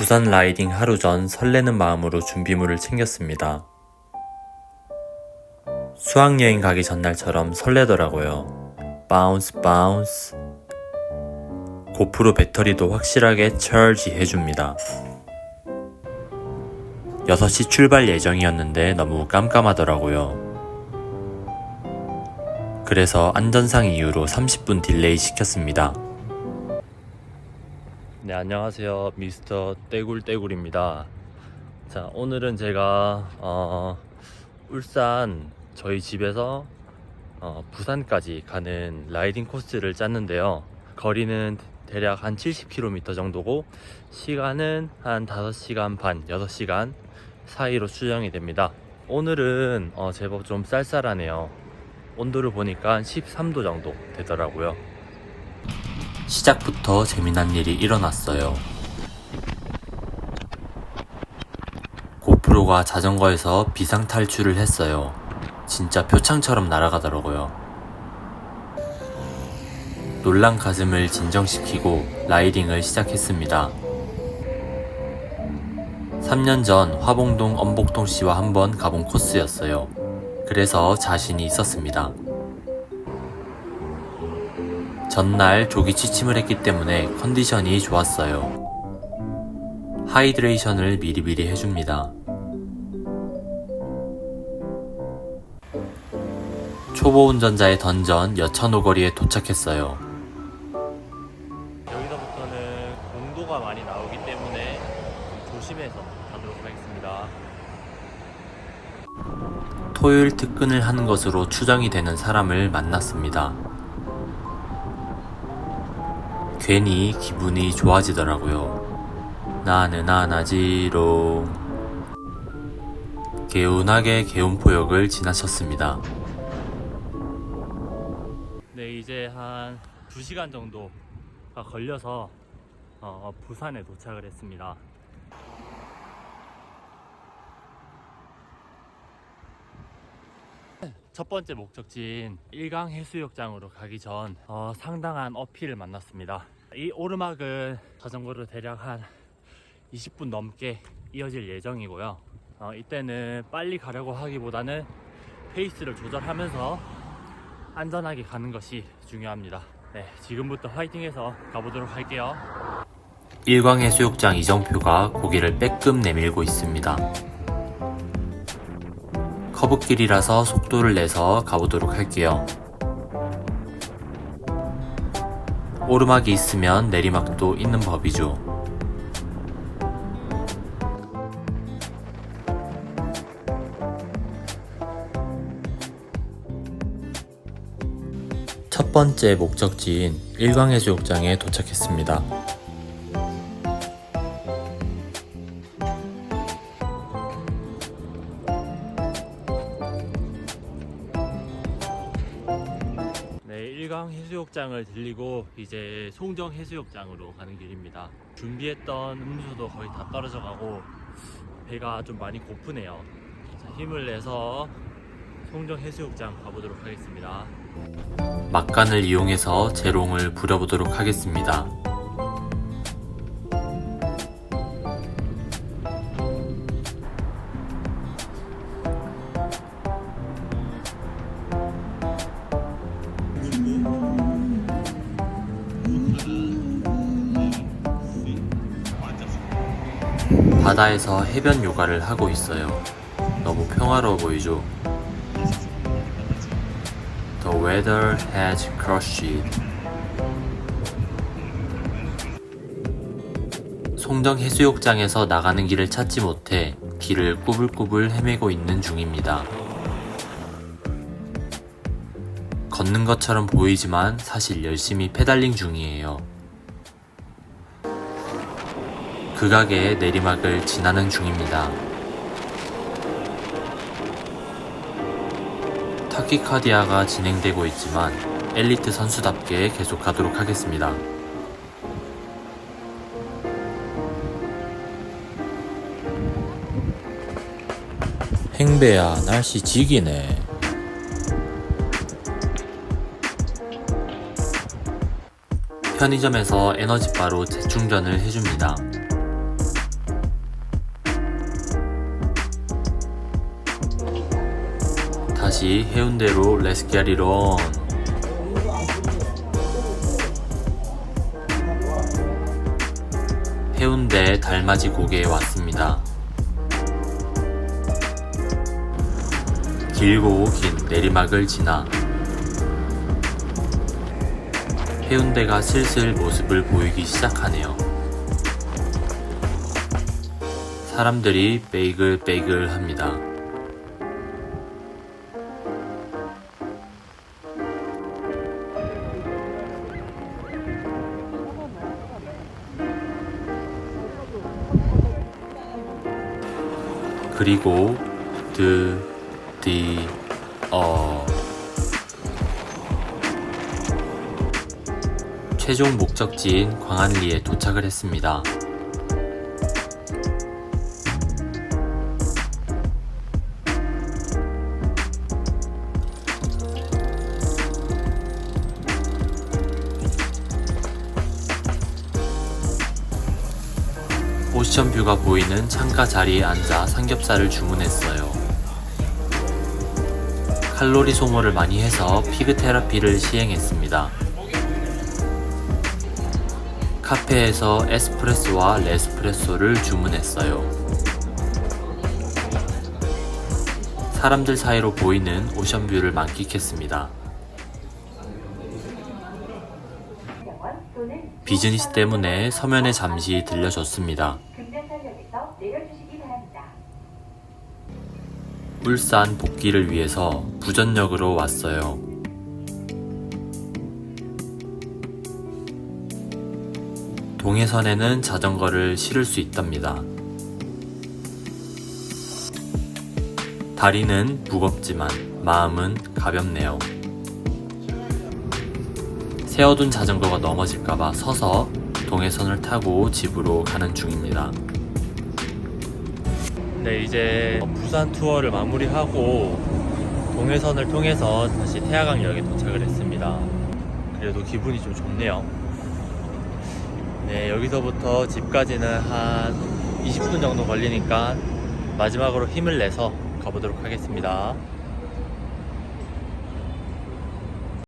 부산 라이딩 하루 전 설레는 마음으로 준비물을 챙겼습니다. 수학여행 가기 전날처럼 설레더라고요. 바운스 바운스. 고프로 배터리도 확실하게 차지 해줍니다. 6시 출발 예정이었는데 너무 깜깜하더라고요. 그래서 안전상 이유로 30분 딜레이 시켰습니다. 네, 안녕하세요. 미스터 떼굴떼굴입니다. 자, 오늘은 제가 어, 울산 저희 집에서 어, 부산까지 가는 라이딩 코스를 짰는데요. 거리는 대략 한 70km 정도고 시간은 한 5시간 반, 6시간 사이로 추정이 됩니다. 오늘은 어, 제법 좀 쌀쌀하네요. 온도를 보니까 13도 정도 되더라고요. 시작부터 재미난 일이 일어났어요. 고프로가 자전거에서 비상 탈출을 했어요. 진짜 표창처럼 날아가더라고요. 놀란 가슴을 진정시키고 라이딩을 시작했습니다. 3년 전 화봉동 엄복동 씨와 한번 가본 코스였어요. 그래서 자신이 있었습니다. 전날 조기 취침을 했기 때문에 컨디션이 좋았어요. 하이드레이션을 미리미리 해줍니다. 초보 운전자의 던전 여천오거리에 도착했어요. 여기서부터는 공도가 많이 나오기 때문에 조심해서 가도록 하겠습니다. 토요일 특근을 하는 것으로 추정이 되는 사람을 만났습니다. 괜히 기분이 좋아지더라고요. 나는 안 하지롱. 개운하게 개운포역을 지나쳤습니다. 네, 이제 한 2시간 정도가 걸려서 어, 부산에 도착을 했습니다. 첫 번째 목적지인 일강 해수욕장으로 가기 전 어, 상당한 어필을 만났습니다. 이 오르막은 자전거로 대략 한 20분 넘게 이어질 예정이고요. 어, 이때는 빨리 가려고 하기보다는 페이스를 조절하면서 안전하게 가는 것이 중요합니다. 네, 지금부터 화이팅해서 가보도록 할게요. 일광해수욕장 이정표가 고개를 빼끔 내밀고 있습니다. 커브길이라서 속도를 내서 가보도록 할게요. 오르막이 있으면 내리막도 있는 법이죠. 첫 번째 목적지인 일광해수욕장에 도착했습니다. 해수욕장을 들리고 이제 송정 해수욕장으로 가는 길입니다. 준비했던 음료수도 거의 다 떨어져 가고 배가 좀 많이 고프네요. 자, 힘을 내서 송정 해수욕장 가보도록 하겠습니다. 막간을 이용해서 재롱을 부려보도록 하겠습니다. 바다에서 해변 요가를 하고 있어요. 너무 평화로워 보이죠? The weather has crushed. 송정 해수욕장에서 나가는 길을 찾지 못해 길을 꾸불꾸불 헤매고 있는 중입니다. 걷는 것처럼 보이지만 사실 열심히 페달링 중이에요. 극악의 내리막을 지나는 중입니다. 타키카디아가 진행되고 있지만 엘리트 선수답게 계속 가도록 하겠습니다. 행배야 날씨 지기네. 편의점에서 에너지바로 재충전을 해줍니다. 다시 해운대로 레스기아리론 해운대 달맞이 고개에 왔습니다. 길고 긴 내리막을 지나 해운대가 슬슬 모습을 보이기 시작하네요. 사람들이 베이글 베이글 합니다. 그리고 드, 디, 어. 최종 목적지인 광안리에 도착을 했습니다. 오션 뷰가 보이는 창가 자리에 앉아 삼겹살을 주문했어요. 칼로리 소모를 많이 해서 피그 테라피를 시행했습니다. 카페에서 에스프레소와 레스프레소를 주문했어요. 사람들 사이로 보이는 오션뷰를 만끽했습니다. 비즈니스 때문에 서면에 잠시 들려줬습니다. 울산 복귀를 위해서 부전역으로 왔어요. 동해선에는 자전거를 실을 수 있답니다. 다리는 무겁지만 마음은 가볍네요. 세워둔 자전거가 넘어질까봐 서서 동해선을 타고 집으로 가는 중입니다. 네, 이제 부산 투어를 마무리하고 동해선을 통해서 다시 태화강역에 도착을 했습니다. 그래도 기분이 좀 좋네요. 네, 여기서부터 집까지는 한 20분 정도 걸리니까 마지막으로 힘을 내서 가보도록 하겠습니다.